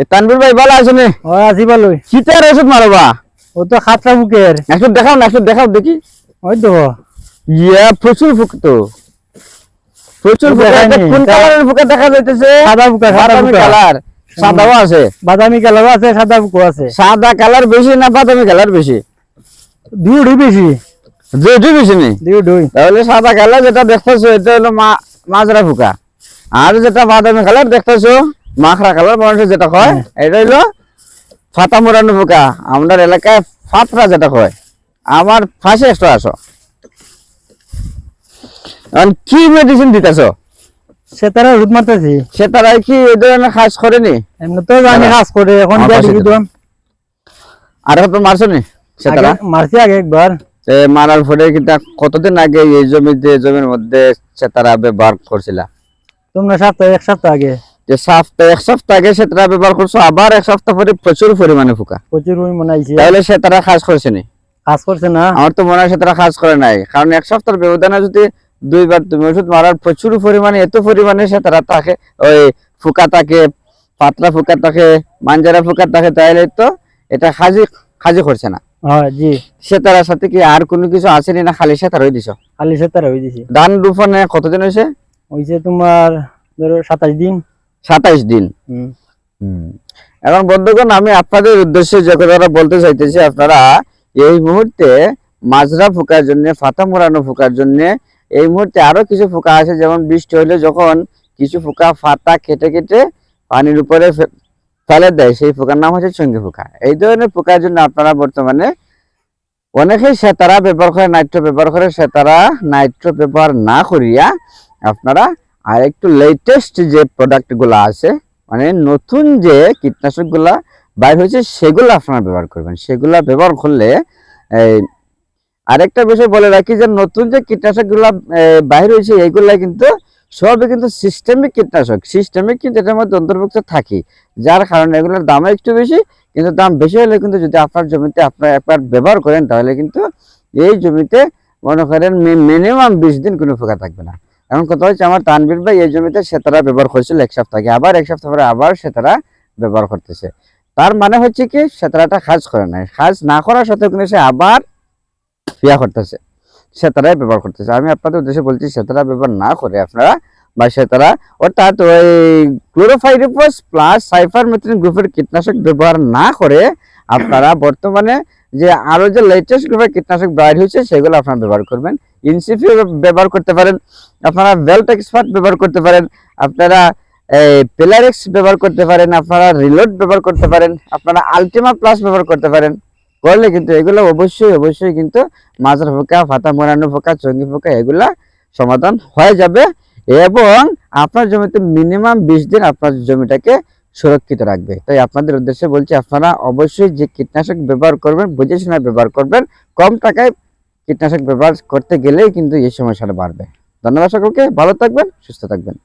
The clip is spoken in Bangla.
এ ভাই ভালো আছো নে? ও আছি শীতের ওষুধ মারবা? ও তো খাতরা বুকের একটু দেখাও না দেখাও দেখি। ওই তো। ইয়া প্রচুর ফুক তো। প্রচুর কোন কালারের দেখা যাইতেছে? সাদা বুকা সাদা বাদামি কালার। সাদাও আছে। বাদামি কালার আছে সাদা বুকো আছে। সাদা কালার বেশি না বাদামি কালার বেশি? দুই বেশি। দুইটি বেশি নেই দুই দুই তাহলে সাদা কালার যেটা দেখতেছো এটা হলো মাজরা ফুকা। আর যেটা বাদামি কালার দেখতেছো মাখরা কালার মানুষ যেটা কয় এটা হলো ফাতা মোড়ানো ফুকা আমাদের এলাকায় ফাতরা যেটা কয় আমার ফাঁসে একটু আসো। কি মেডিসিন দিতেছো? সে তারা মারতেছি। সে কি এই ধরনের কাজ করেনি? এমনি তো জানি। করে এখন আমার আর মারছো নি আগে মারছি আগে একবার। মারার কতদিন আগে এই জমিতে জমির মধ্যে সে তারা ব্যবহার করছিলা? তোমরা সপ্তাহ এক সপ্তাহ আগে। যে সপ্তাহ এক সপ্তাহ আগে সে তারা ব্যবহার করছ আবার এক সপ্তাহ পরে প্রচুর পরিমাণে ফুকা। প্রচুর মনে আইছে। তাহলে সে তারা কাজ করছে নি? কাজ করছে না। আমার তো মনে হয় সে তারা কাজ করে নাই কারণ এক সপ্তাহের ব্যবধানে যদি দুইবার তুমি ওষুধ মারার প্রচুর পরিমাণে এত পরিমাণে সে তারা থাকে ওই ফুকা থাকে পাতলা ফুকা থাকে মাঞ্জারা ফুকা থাকে তাহলে তো এটা খাজি খাজি করছে না। হয় জি। সে তারার সাথে কি আর কোনো কিছু আসেনি না খালি সে তার হয়ে দিছ? খালি সে তারা হয়ে দিছি। ধান রোপণে কতদিন হয়েছে হইছে তোমার ধরো সাতাশ দিন। সাতাইশ দিন। হুম। এখন বন্ধুগণ আমি আপনাদের উদ্দেশ্যে যে কথাটা বলতে চাইতেছি আপনারা এই মুহূর্তে মাজরা ফোকার জন্য ফাতা মোড়ানো ফোকার জন্য এই মুহূর্তে আরও কিছু ফোকা আছে। যেমন বৃষ্টি হলে যখন কিছু ফোকা ফাতা কেটে কেটে পানির উপরে ফেলে দেয় সেই ফোকার নাম হচ্ছে চঙ্গি ফোকা। এই ধরনের ফোকার জন্য আপনারা বর্তমানে অনেকেই সেতারা ব্যবহার করে নাইট্রো ব্যবহার করে সেতারা নাইট্রো ব্যবহার না করিয়া আপনারা আর একটু লেটেস্ট যে প্রোডাক্টগুলো আছে মানে নতুন যে কীটনাশকগুলা বাইর হয়েছে, সেগুলো আপনারা ব্যবহার করবেন। সেগুলা ব্যবহার করলে আরেকটা বিষয় বলে রাখি যে নতুন যে কীটনাশকগুলা বাইর হয়েছে এইগুলা কিন্তু সবই কিন্তু সিস্টেমিক কীটনাশক। সিস্টেমিক কিন্তু এটার মধ্যে অন্তর্ভুক্ত থাকি, যার কারণে এগুলোর দাম একটু বেশি, কিন্তু দাম বেশি হলে কিন্তু যদি আপনার জমিতে আপনার একবার ব্যবহার করেন, তাহলে কিন্তু এই জমিতে মনে করেন মিনিমাম বিশ দিন কোনো পোকা থাকবে না। এখন কথা হচ্ছে আমার তানবির ভাই এই জমিতে সেতারা ব্যবহার করেছিল এক সপ্তাহ। আবার এক সপ্তাহ পরে আবার সেতারা ব্যবহার করতেছে। তার মানে হচ্ছে কি, সেতারাটা কাজ করে নাই। কাজ না করার সাথে কিন্তু সে আবার ইয়া করতেছে। সেতারাই ব্যবহার করতেছে। আমি আপনাদের উদ্দেশ্যে বলছি, সেতারা ব্যবহার না করে আপনারা বা সেতারা, অর্থাৎ ওই ক্লোরোফাইরিফস প্লাস সাইফার সাইফারমেথ্রিন গ্রুপের কীটনাশক ব্যবহার না করে আপনারা বর্তমানে যে আরও যে লেটেস্ট গ্রুপের কীটনাশক বাইর হয়েছে, সেগুলো আপনারা ব্যবহার করবেন। ইনসিফিও ব্যবহার করতে পারেন, আপনারা বেল্ট এক্সপার্ট ব্যবহার করতে পারেন, আপনারা পেলারেক্স ব্যবহার করতে পারেন, আপনারা রিলোড ব্যবহার করতে পারেন, আপনারা আলটিমা প্লাস ব্যবহার করতে পারেন, করলে কিন্তু এগুলো অবশ্যই অবশ্যই কিন্তু মাছের পোকা ফাতা মোড়ানো পোকা চঙ্গি পোকা এগুলা সমাধান হয়ে যাবে এবং আপনার জমিতে মিনিমাম বিশ দিন আপনার জমিটাকে সুরক্ষিত রাখবে। তাই আপনাদের উদ্দেশ্যে বলছি, আপনারা অবশ্যই যে কীটনাশক ব্যবহার করবেন, বুঝে শুনে ব্যবহার করবেন, কম টাকায় কীটনাশক ব্যবহার করতে গেলেই কিন্তু এই সমস্যাটা বাড়বে। ধন্যবাদ সকলকে ভালো থাকবেন সুস্থ থাকবেন।